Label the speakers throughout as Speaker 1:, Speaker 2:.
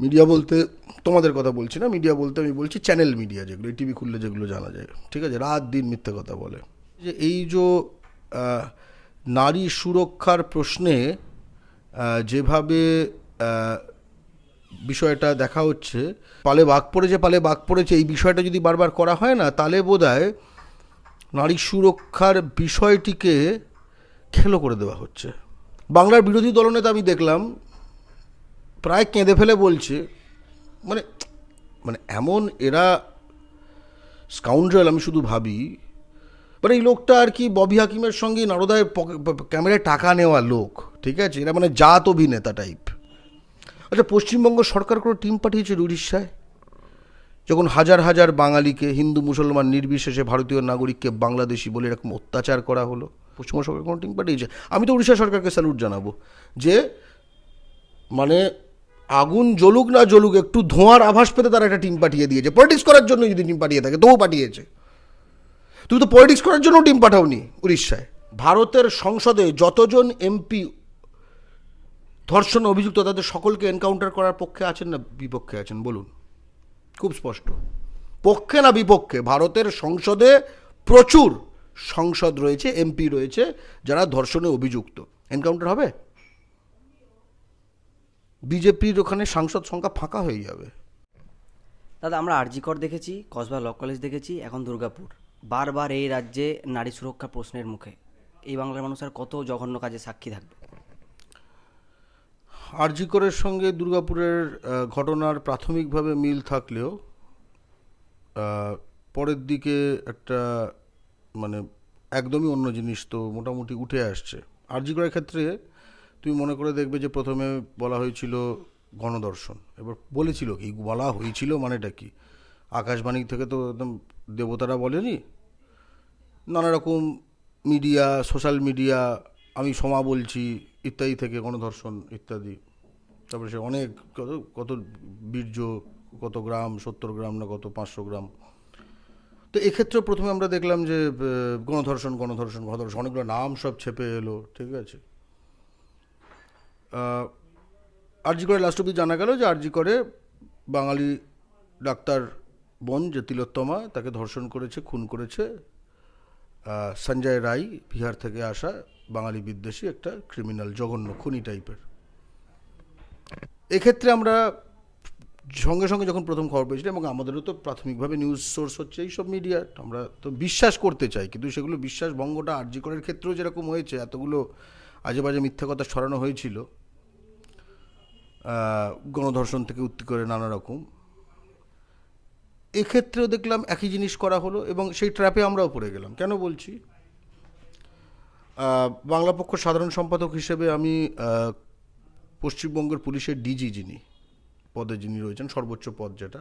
Speaker 1: Media বলতে, তোমাদের কথা বলছি না, মিডিয়া বলতে আমি বলছি চ্যানেল মিডিয়া যেগুলো টিভি খুললে যেগুলো জানা যায়, ঠিক আছে? রাত দিন মিথ্যে কথা বলে। যে এই যে নারী সুরক্ষার প্রশ্নে যেভাবে বিষয়টা দেখা হচ্ছে, পালে বাঘ পড়েছে পালে বাঘ পড়েছে, এই বিষয়টা যদি বারবার করা হয় না, তাহলে বোধহয় নারী সুরক্ষার বিষয়টিকে খেলো করে দেওয়া হচ্ছে। বাংলার বিরোধী দলনেতা আমি দেখলাম প্রায় কেঁদে ফেলে বলছে মানে মানে এমন এরা স্কাউন্ড্রেল আমি শুধু ভাবি মানে এই লোকটা আর কি ববি হাকিমের সঙ্গে নারদায় ক্যামেরায় টাকা নেওয়া লোক, ঠিক আছে? এরা মানে জাত অভিনেতা টাইপ আচ্ছা পশ্চিমবঙ্গ সরকার কোনো টিম পাঠিয়েছে উড়িষ্যায় যখন হাজার হাজার বাঙালিকে, হিন্দু, মুসলমান নির্বিশেষে ভারতীয় নাগরিককে বাংলাদেশি বলে এরকম অত্যাচার করা হলো, পশ্চিমবঙ্গ সরকার কোনো টিম পাঠিয়েছে? আমি তো উড়িষ্যা সরকারকে স্যালুট জানাব যে মানে আগুন জ্বলুক না জ্বলুক, একটু ধোঁয়ার আভাস পেতে তারা একটা টিম পাঠিয়ে দিয়েছে। পলিটিক্স করার জন্য যদি টিম পাঠিয়ে থাকে, তবুও পাঠিয়েছে। তুমি তো পলিটিক্স করার জন্য টিম পাঠাওনি উড়িষ্যায়। ভারতের সংসদে যতজন এমপি ধর্ষণ অভিযুক্ত, তাদের সকলকে এনকাউন্টার করার পক্ষে আছেন না বিপক্ষে আছেন? বলুন। খুব স্পষ্ট। পক্ষে না বিপক্ষে? ভারতের সংসদে প্রচুর সংসদ রয়েছে এমপি রয়েছে, যারা ধর্ষণে অভিযুক্ত। এনকাউন্টার হবে? বিজেপির ওখানে সাংসদ সংখ্যা ফাঁকা হয়ে যাবে।
Speaker 2: দাদা আমরা আরজিকর দেখেছি কসবা ল কলেজ দেখেছি এখন দুর্গাপুর। বারবার এই রাজ্যে নারী সুরক্ষা প্রশ্নের মুখে। এই বাংলার মানুষ আর কত জঘন্য কাজে সাক্ষী থাকবে?
Speaker 1: আরজিকরের সঙ্গে দুর্গাপুরের ঘটনার প্রাথমিকভাবে মিল থাকলেও পরের দিকে একটা মানে একদমই অন্য জিনিস তো মোটামুটি উঠে আসছে। আরজিকরের ক্ষেত্রে তুমি মনে করে দেখবে যে প্রথমে বলা হয়েছিল গণদর্শন। এবার বলেছিল কি? বলা হয়েছিল মানেটা কি? আকাশবাণী থেকে তো একদম দেবতারা বলেনি। নানা রকম মিডিয়া, সোশ্যাল মিডিয়া, আমি সমা বলছি ইত্যাদি থেকে গণধর্ষণ ইত্যাদি। তারপরে সে অনেক, কত কত বীর্য, কত গ্রাম, সত্তর গ্রাম না কত, পাঁচশো গ্রাম। তো এক্ষেত্রে প্রথমে আমরা দেখলাম যে গণধর্ষণ গণধর্ষণ গণধর্ষণ, অনেকগুলো নাম সব ছেপে এলো, ঠিক আছে? আরজি করে লাস্ট অব্দি জানা গেল যে আরজি করে বাঙালি ডাক্তার বোন যে তিলোত্তমা তাকে ধর্ষণ করেছে, খুন করেছে। সঞ্জয় রায় বিহার থেকে আসা বাঙালি বিদ্বেষী একটা ক্রিমিনাল জঘন্য, খুনি টাইপের এক্ষেত্রে আমরা সঙ্গে সঙ্গে যখন প্রথম খবর পেয়েছিলাম এবং আমাদেরও তো প্রাথমিকভাবে নিউজ সোর্স হচ্ছে এইসব মিডিয়া আমরা তো বিশ্বাস করতে চাই, কিন্তু সেগুলো বিশ্বাস ভঙ্গটা আরজি করার ক্ষেত্রেও যেরকম হয়েছে, এতগুলো আজে বাজে মিথ্যা কথা ছড়ানো হয়েছিল। গণধর্ষণ থেকে উত্তি করে নানা রকম। এক্ষেত্রেও দেখলাম একই জিনিস করা হলো এবং সেই ট্র্যাপে আমরাও পড়ে গেলাম। কেন বলছি? বাংলা পক্ষ সাধারণ সম্পাদক হিসেবে আমি পশ্চিমবঙ্গের পুলিশের ডিজি যিনি, পদে যিনি রয়েছেন, সর্বোচ্চ পদ যেটা,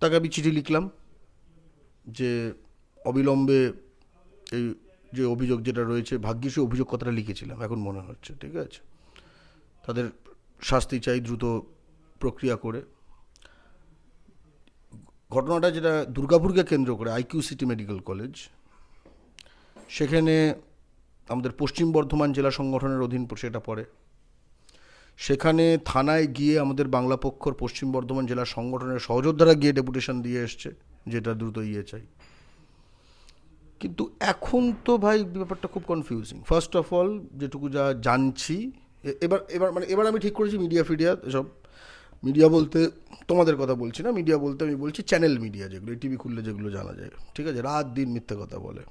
Speaker 1: তাকে আমি চিঠি লিখলাম যে অবিলম্বে এই যে অভিযোগ যেটা রয়েছে ভাগ্যিস অভিযোগ কথাটা লিখেছিলাম, এখন মনে হচ্ছে, ঠিক আছে? তাদের শাস্তি চাই দ্রুত প্রক্রিয়া করে। ঘটনাটা যেটা দুর্গাপুরকে কেন্দ্র করে আইকিউ সিটি মেডিকেল কলেজ সেখানে আমাদের পশ্চিম বর্ধমান জেলা সংগঠনের অধীন সেটা পড়ে। সেখানে থানায় গিয়ে আমাদের বাংলা পক্ষর পশ্চিম বর্ধমান জেলা সংগঠনের সহযোদ্ধারা গিয়ে ডেপুটেশন দিয়ে এসছে, যেটা দ্রুত ইয়ে চাই। কিন্তু এখন তো ভাই ব্যাপারটা খুব কনফিউজিং ফার্স্ট অফ অল যেটুকু যা জানছি এবার এবার মানে এবার আমি ঠিক করেছি মিডিয়া ফিডিয়া এসব। মিডিয়া বলতে তোমাদের কথা বলছি না মিডিয়া বলতে আমি বলছি চ্যানেল মিডিয়া যেগুলো টিভি খুললে যেগুলো জানা যায়, ঠিক আছে? রাত দিন মিথ্যে কথা বলে।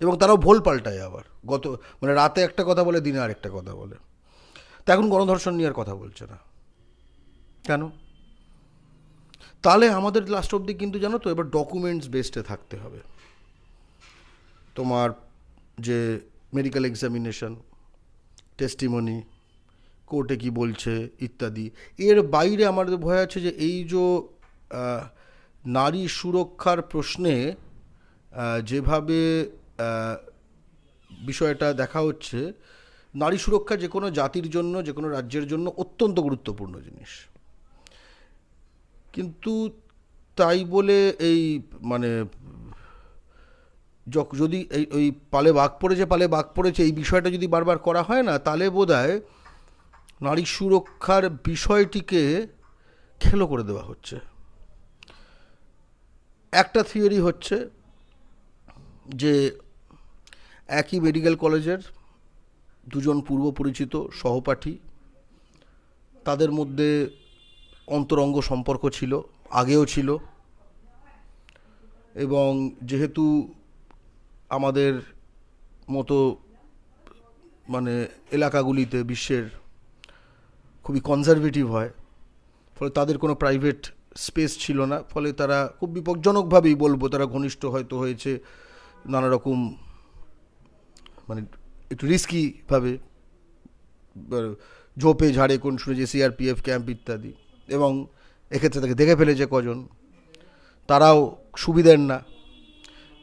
Speaker 1: এবং তারাও ভোল পাল্টায় আবার। গত মানে রাতে একটা কথা বলে, দিনে আরেকটা কথা বলে। তা এখন গণধর্ষণ নিয়ে আর কথা বলছে না। কেন? তাহলে আমাদের লাস্ট অবধি কিন্তু জানো তো, এবার ডকুমেন্টস বেসডে থাকতে হবে। তোমার যে মেডিকেল এক্সামিনেশন টেস্টিমনি কোর্টে কি বলছে ইত্যাদি। এর বাইরে আমাদের ভয় আছে যে এই যে নারী সুরক্ষার প্রশ্নে যেভাবে বিষয়টা দেখা হচ্ছে, নারী সুরক্ষা যে কোনো জাতির জন্য, যে কোনো রাজ্যের জন্য অত্যন্ত গুরুত্বপূর্ণ জিনিস। কিন্তু তাই বলে এই মানে যদি এই, ওই পালে বাঘ পড়েছে, পালে বাঘ পড়েছে, এই বিষয়টা যদি বারবার করা হয় না তাহলে বোধ হয় নারী সুরক্ষার বিষয়টিকে খেলো করে দেওয়া হচ্ছে। একটা থিওরি হচ্ছে যে একই মেডিকেল কলেজের দুজন পূর্ব পরিচিত সহপাঠী, তাদের মধ্যে অন্তরঙ্গ সম্পর্ক ছিল, আগেও ছিল, এবং যেহেতু আমাদের মতো মানে এলাকাগুলিতে বিশ্বের খুবই কনজারভেটিভ হয়। ফলে তাদের কোনো প্রাইভেট স্পেস ছিল না। ফলে তারা খুব বিপজ্জনকভাবেই বলব, তারা ঘনিষ্ঠ হয়তো হয়েছে নানা রকম মানে একটু রিস্কিভাবে ঝোপে ঝাড়ে কোন শুনে যে সিআরপিএফ ক্যাম্প ইত্যাদি। এবং এক্ষেত্রে তাকে দেখে ফেলেছে কজন। তারাও সুবিধের না।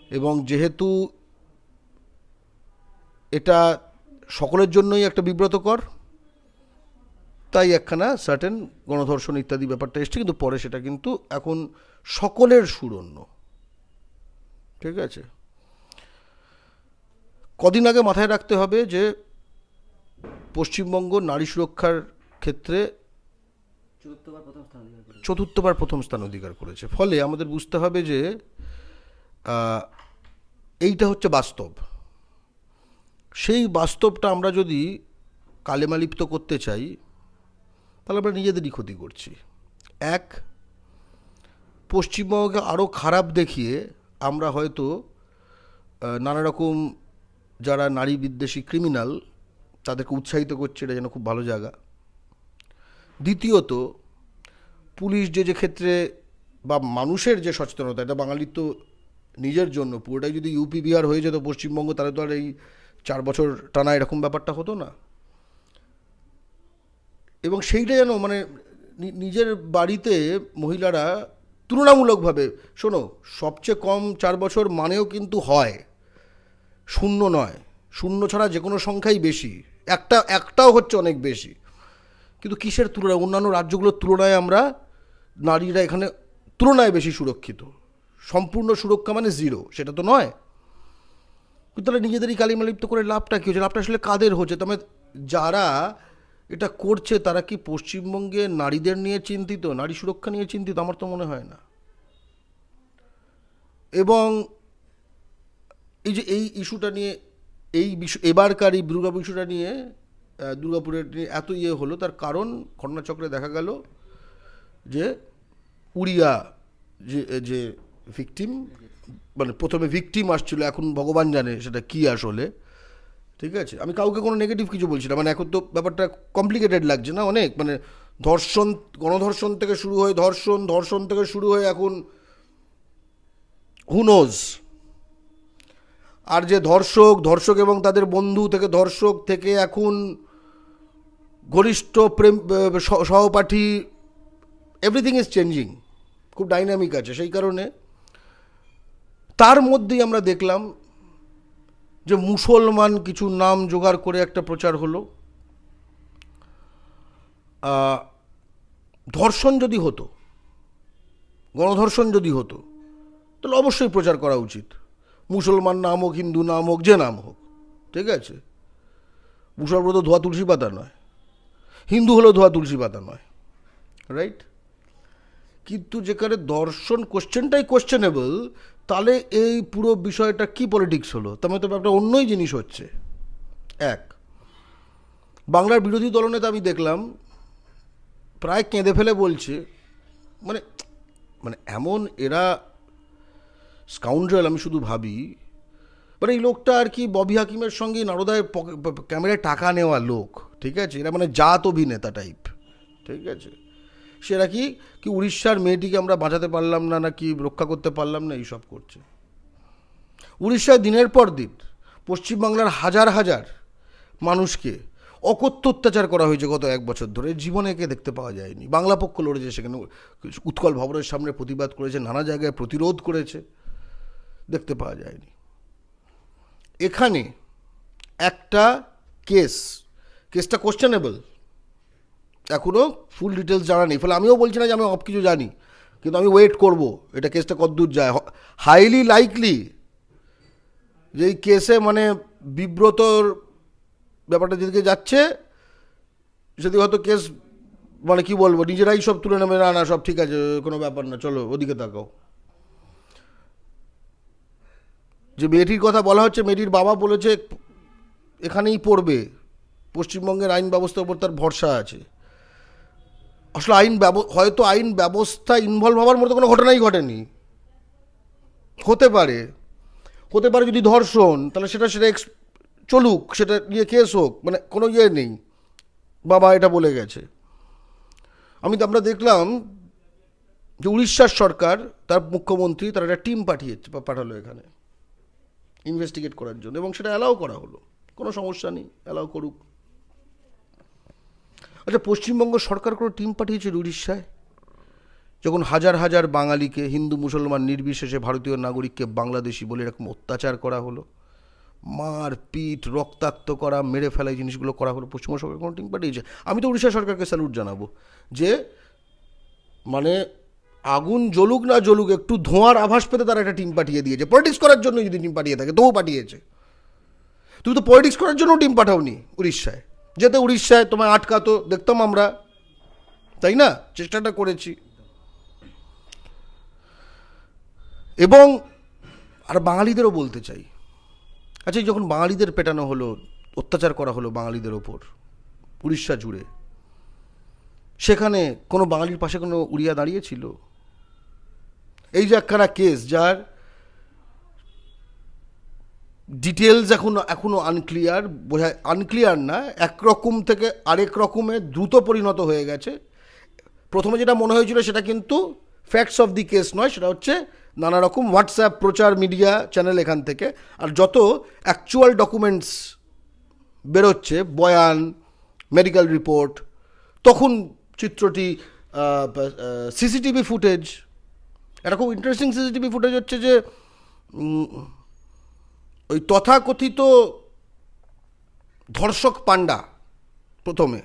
Speaker 1: এবং যেহেতু এটা সকলের জন্যই একটা বিব্রতকর তাই একখানা সার্টেন গণধর্ষণ ইত্যাদি ব্যাপারটা এসছে কিন্তু পরে সেটা কিন্তু এখন সকলের সুরন্য ঠিক আছে? কদিন আগে মাথায় রাখতে হবে যে পশ্চিমবঙ্গ নারী সুরক্ষার ক্ষেত্রে।
Speaker 2: চতুর্থবার প্রথম স্থান অধিকার করেছে।
Speaker 1: ফলে আমাদের বুঝতে হবে যে এইটা হচ্ছে বাস্তব। সেই বাস্তবটা আমরা যদি কালেমালিপ্ত করতে চাই তাহলে আমরা নিজেদেরই ক্ষতি করছি। এক পশ্চিমবঙ্গকে আরও খারাপ দেখিয়ে আমরা হয়তো নানা রকম যারা নারী বিদ্বেষী ক্রিমিনাল তাদেরকে উৎসাহিত করছে, এটা যেন খুব ভালো জায়গা। দ্বিতীয়ত, পুলিশ যে যে ক্ষেত্রে বা মানুষের যে সচেতনতা, এটা বাঙালির তো নিজের জন্য, পুরোটাই যদি ইউপি বিহার হয়ে যেত পশ্চিমবঙ্গ, তাহলে তো আর এই চার বছর টানা এরকম ব্যাপারটা হতো না। এবং সেইটা যেন মানে নিজের বাড়িতে মহিলারা তুলনামূলকভাবে, শোনো, সবচেয়ে কম চার বছর মানেও কিন্তু হয়। শূন্য নয়। শূন্য ছাড়া যে কোনো সংখ্যাই বেশি। একটা, একটাও হচ্ছে অনেক বেশি। কিন্তু কিসের তুলনায় অন্যান্য রাজ্যগুলোর তুলনায় আমরা নারীরা এখানে তুলনায় বেশি সুরক্ষিত। সম্পূর্ণ সুরক্ষা মানে জিরো সেটা তো নয়। কিন্তু তাহলে নিজেদেরই কালিমালিপ্ত করে লাভটা কী হচ্ছে? লাভটা আসলে কাদের হচ্ছে? তবে যারা এটা করছে তারা কি পশ্চিমবঙ্গে নারীদের নিয়ে চিন্তিত, নারী সুরক্ষা নিয়ে চিন্তিত? আমার তো মনে হয় না। এবং এই যে এই ইস্যুটা নিয়ে, এই বিষয়, এবারকার এই দুর্গা ইস্যুটা নিয়ে দুর্গাপুরের নিয়ে এত ইয়ে হলো, তার কারণ ঘটনাচক্রে দেখা গেল যে উড়িয়া যে যে ভিকটিম মানে প্রথমে ভিকটিম আসছিল, এখন ভগবান জানে সেটা কি আসলে। ঠিক আছে? আমি কাউকে কোনো নেগেটিভ কিছু বলছি না। মানে এখন তো ব্যাপারটা কমপ্লিকেটেড লাগছে না অনেক? মানে ধর্ষণ, গণধর্ষণ থেকে শুরু হয়ে ধর্ষণ ধর্ষণ থেকে শুরু হয়ে এখন হুনোজ আর যে ধর্ষক ধর্ষক এবং তাদের বন্ধু থেকে ধর্ষক থেকে এখন ঘনিষ্ঠ প্রেম সহপাঠী এভরিথিং ইজ চেঞ্জিং খুব ডাইনামিক আছে। সেই কারণে তার মধ্যেই আমরা দেখলাম যে মুসলমান কিছু নাম জোগাড় করে একটা প্রচার হলো। ধর্ষণ যদি হতো, গণধর্ষণ যদি হতো, তাহলে অবশ্যই প্রচার করা উচিত। মুসলমান নাম হোক, হিন্দু নাম হোক, যে নাম হোক, ঠিক আছে? মুসলমান তো ধোয়া তুলসী পাতা নয়। হিন্দু হলেও ধোয়া তুলসী পাতা নয় রাইট কিন্তু যেখানে দর্শন কোশ্চেনটাই কোশ্চেনেবল তাহলে এই পুরো বিষয়টা কি পলিটিক্স হলো? তার মানে তো একটা অন্যই জিনিস হচ্ছে। এক, বাংলার বিরোধী দলনেতা আমি দেখলাম, প্রায় কেঁদে ফেলে বলছে মানে মানে এমন এরা স্কাউন্ড্রেল আমি শুধু ভাবি মানে এই লোকটা আর কি ববি হাকিমের সঙ্গে নারদায় ক্যামেরায় টাকা নেওয়া লোক, ঠিক আছে? এরা মানে জাত অভিনেতা টাইপ ঠিক আছে? সেরা কি? কি উড়িষ্যার মেয়েটিকে আমরা বাঁচাতে পারলাম না না কি রক্ষা করতে পারলাম না, এইসব করছে। উড়িষ্যায় দিনের পর দিন পশ্চিমবাংলার হাজার হাজার মানুষকে অকথ্য অত্যাচার করা হয়েছে গত এক বছর ধরে। জীবনে একে দেখতে পাওয়া যায়নি। বাংলা পক্ষ লড়েছে সেখানে। উৎকল ভবনের সামনে প্রতিবাদ করেছে, নানা জায়গায় প্রতিরোধ করেছে, দেখতে পাওয়া যায়নি। এখানে একটা কেস, কেসটা কোশ্চেনেবল এখনও ফুল ডিটেলস জানা নেই। ফলে আমিও বলছি না যে আমি সব কিছু জানি, কিন্তু আমি ওয়েট করব, এটা কেসটা কতদূর যায়। হাইলি লাইকলি যে এই কেসে মানে বিব্রতর ব্যাপারটা যেদিকে যাচ্ছে, সেদিকে হয়তো কেস মানে কি বলব, নিজেরাই সব তুলে নেবে, না না, সব ঠিক আছে, কোনো ব্যাপার না, চলো ওদিকে তাকাও। যে মেয়েটির কথা বলা হচ্ছে, মেয়েটির বাবা বলেছে, এখানেই পড়বে, পশ্চিমবঙ্গের আইন ব্যবস্থার উপর তার ভরসা আছে। আসলে আইন হয়তো আইন ব্যবস্থা ইনভলভ হওয়ার মতো কোনো ঘটনাই ঘটেনি। হতে পারে। হতে পারে যদি ধর্ষণ, তাহলে সেটা সেটা চলুক, সেটা নিয়ে কেস হোক মানে কোনো ইয়ে নেই। বাবা এটা বলে গেছে। আমি তো আমরা দেখলাম যে উড়িষ্যার সরকার, তার মুখ্যমন্ত্রী, তার একটা টিম পাঠিয়েছে পাঠালো এখানে। ইনভেস্টিগেট করার জন্য এবং সেটা অ্যালাউ করা হলো। কোনো সমস্যা নেই অ্যালাউ করুক। আচ্ছা পশ্চিমবঙ্গ সরকার কোনো টিম পাঠিয়েছিল উড়িষ্যায়? যখন হাজার হাজার বাঙালিকে, হিন্দু, মুসলমান নির্বিশেষে ভারতীয় নাগরিককে বাংলাদেশি বলে এরকম অত্যাচার করা হলো মার পিট রক্তাক্ত করা, মেরে ফেলা এই জিনিসগুলো করা হলো, পশ্চিমবঙ্গ সরকার কোনো টিম পাঠিয়েছে? আমি তো উড়িষ্যা সরকারকে স্যালুট জানাব যে মানে আগুন জ্বলুক না জ্বলুক, একটু ধোঁয়ার আভাস পেতে তারা একটা টিম পাঠিয়ে দিয়েছে। পলিটিক্স করার জন্য যদি টিম পাঠিয়ে থাকে তবুও পাঠিয়েছে। তুমি তো পলিটিক্স করার জন্য টিম পাঠাওনি উড়িষ্যায়। যেতে উড়িষ্যায় তোমায় আটকাতো, দেখতাম আমরা। তাই না? চেষ্টাটা করেছি। এবং আর বাঙালিদেরও বলতে চাই। আচ্ছা যখন বাঙালিদের পেটানো হলো, অত্যাচার করা হলো বাঙালিদের ওপর, উড়িষ্যা জুড়ে, সেখানে কোনো বাঙালির পাশে কোনো উড়িয়া দাঁড়িয়েছিল এই যে একখানা কেস, যার ডিটেলস এখন এখনও আনক্লিয়ার বোঝা আনক্লিয়ার না, একরকম থেকে আরেক রকমে দ্রুত পরিণত হয়ে গেছে। প্রথমে যেটা মনে হয়েছিল সেটা কিন্তু ফ্যাক্টস অফ দি কেস নয়, সেটা হচ্ছে নানা রকম হোয়াটসঅ্যাপ প্রচার মিডিয়া চ্যানেল এখান থেকে। আর যত অ্যাকচুয়াল ডকুমেন্টস বেরোচ্ছে, বয়ান মেডিকেল রিপোর্ট তখন চিত্রটি সিসিটিভি ফুটেজ একটা খুব ইন্টারেস্টিং সিসিটিভি ফুটেজ হচ্ছে যে ওই তথাকথিত ধর্ষক পান্ডা প্রথমে।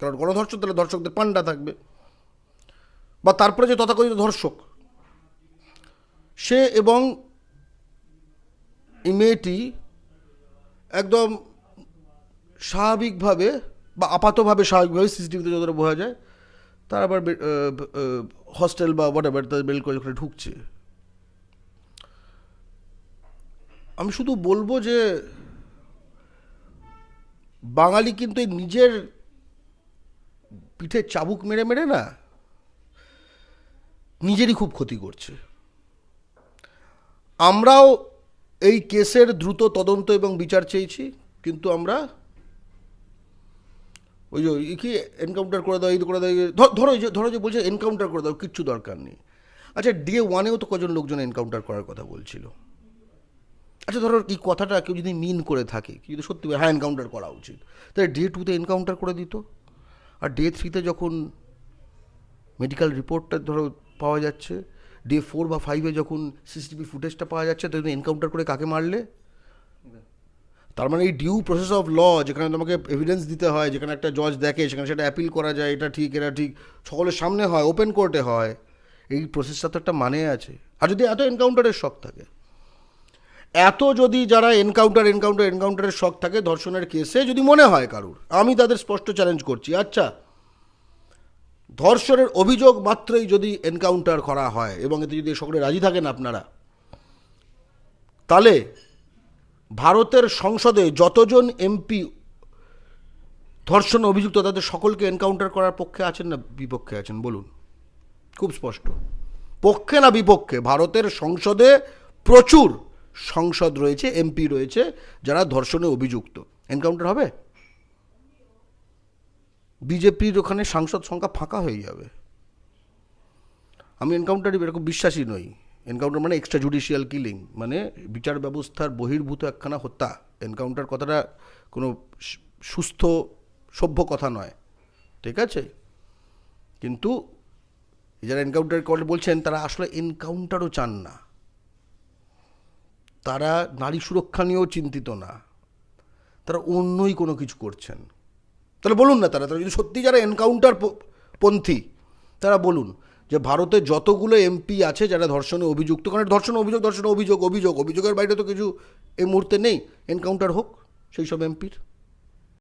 Speaker 1: কারণ গণধর্ষক তাহলে ধর্ষকদের পান্ডা থাকবে। বা তারপরে যে তথাকথিত ধর্ষক, সে এবং এই মেয়েটি একদম স্বাভাবিকভাবে বা আপাতভাবে স্বাভাবিকভাবে সিসিটিভিতে যতটা বোঝা যায়, তার আবার হস্টেল বা হোয়াট এভার তাদের বেল করে ঢুকছে। আমি শুধু বলব যে বাঙালি কিন্তু এই নিজের পিঠে চাবুক মেরে মেরে না নিজেরই খুব ক্ষতি করছে। আমরাও এই কেসের দ্রুত তদন্ত এবং বিচার চেয়েছি, কিন্তু আমরা ওই যে কি এনকাউন্টার করে দাও, এই করে দাও ধরো যে ধরো যে বলছে এনকাউন্টার করে দাও, কিচ্ছু দরকার নেই। আচ্ছা ডে ওয়ানেও তো কজন লোকজন এনকাউন্টার করার কথা বলছিল? আচ্ছা ধরো এই কথাটা কেউ যদি মিন করে থাকে কি যদি সত্যি হ্যাঁ এনকাউন্টার করা উচিত। তাহলে ডে টুতে এনকাউন্টার করে দিত। আর ডে থ্রিতে যখন মেডিকেল রিপোর্টটা ধরো পাওয়া যাচ্ছে ডে ফোর বা ফাইভে যখন সিসিটিভি ফুটেজটা পাওয়া যাচ্ছে তখন এনকাউন্টার করে কাকে মারলে? তার মানে এই ডিউ প্রসেস অফ ল যেখানে তোমাকে এভিডেন্স দিতে হয়, যেখানে একটা জজ দেখে, সেখানে সেটা অ্যাপিল করা যায়, এটা ঠিক এটা ঠিক, সকলের সামনে হয় ওপেন কোর্টে হয়, এই প্রসেসটা তো একটা মানে আছে। আর যদি এত এনকাউন্টারের শখ থাকে এত যদি যারা এনকাউন্টার এনকাউন্টার এনকাউন্টারের শখ থাকে ধর্ষণের কেসে যদি মনে হয় কারুর, আমি তাদের স্পষ্ট চ্যালেঞ্জ করছি। আচ্ছা ধর্ষণের অভিযোগ মাত্রই যদি এনকাউন্টার করা হয় এবং এতে যদি সকলে রাজি থাকেন আপনারা, তাহলে ভারতের সংসদে যতজন এমপি ধর্ষণ অভিযুক্ত, তাদের সকলকে এনকাউন্টার করার পক্ষে আছেন না বিপক্ষে আছেন? বলুন, খুব স্পষ্ট। পক্ষে না বিপক্ষে? ভারতের সংসদে প্রচুর সংসদ রয়েছে এমপি রয়েছে, যারা ধর্ষণে অভিযুক্ত। এনকাউন্টার হবে? বিজেপির ওখানে সাংসদ সংখ্যা ফাঁকা হয়ে যাবে। আমি এনকাউন্টারে এরকম বিশ্বাসী নই। এনকাউন্টার মানে এক্সট্রা জুডিশিয়াল কিলিং মানে বিচার ব্যবস্থার বহির্ভূত একখানা হত্যা। এনকাউন্টার কথাটা কোনো সুস্থ, সভ্য কথা নয়। ঠিক আছে? কিন্তু, যারা এনকাউন্টার বলছেন, তারা আসলে এনকাউন্টারও চান না। তারা নারী সুরক্ষা নিয়েও চিন্তিত না। তারা অন্যই কোনো কিছু করছেন। তাহলে বলুন না তারা তারা যদি সত্যি যারা এনকাউন্টার পন্থী, তারা বলুন যে ভারতে যতগুলো এমপি আছে যারা ধর্ষণে অভিযুক্ত, কারণ ধর্ষণ অভিযোগ ধর্ষণ অভিযোগ অভিযোগ, অভিযোগের বাইরে তো কিছু এই মুহূর্তে নেই। এনকাউন্টার হোক, সেই সব এমপির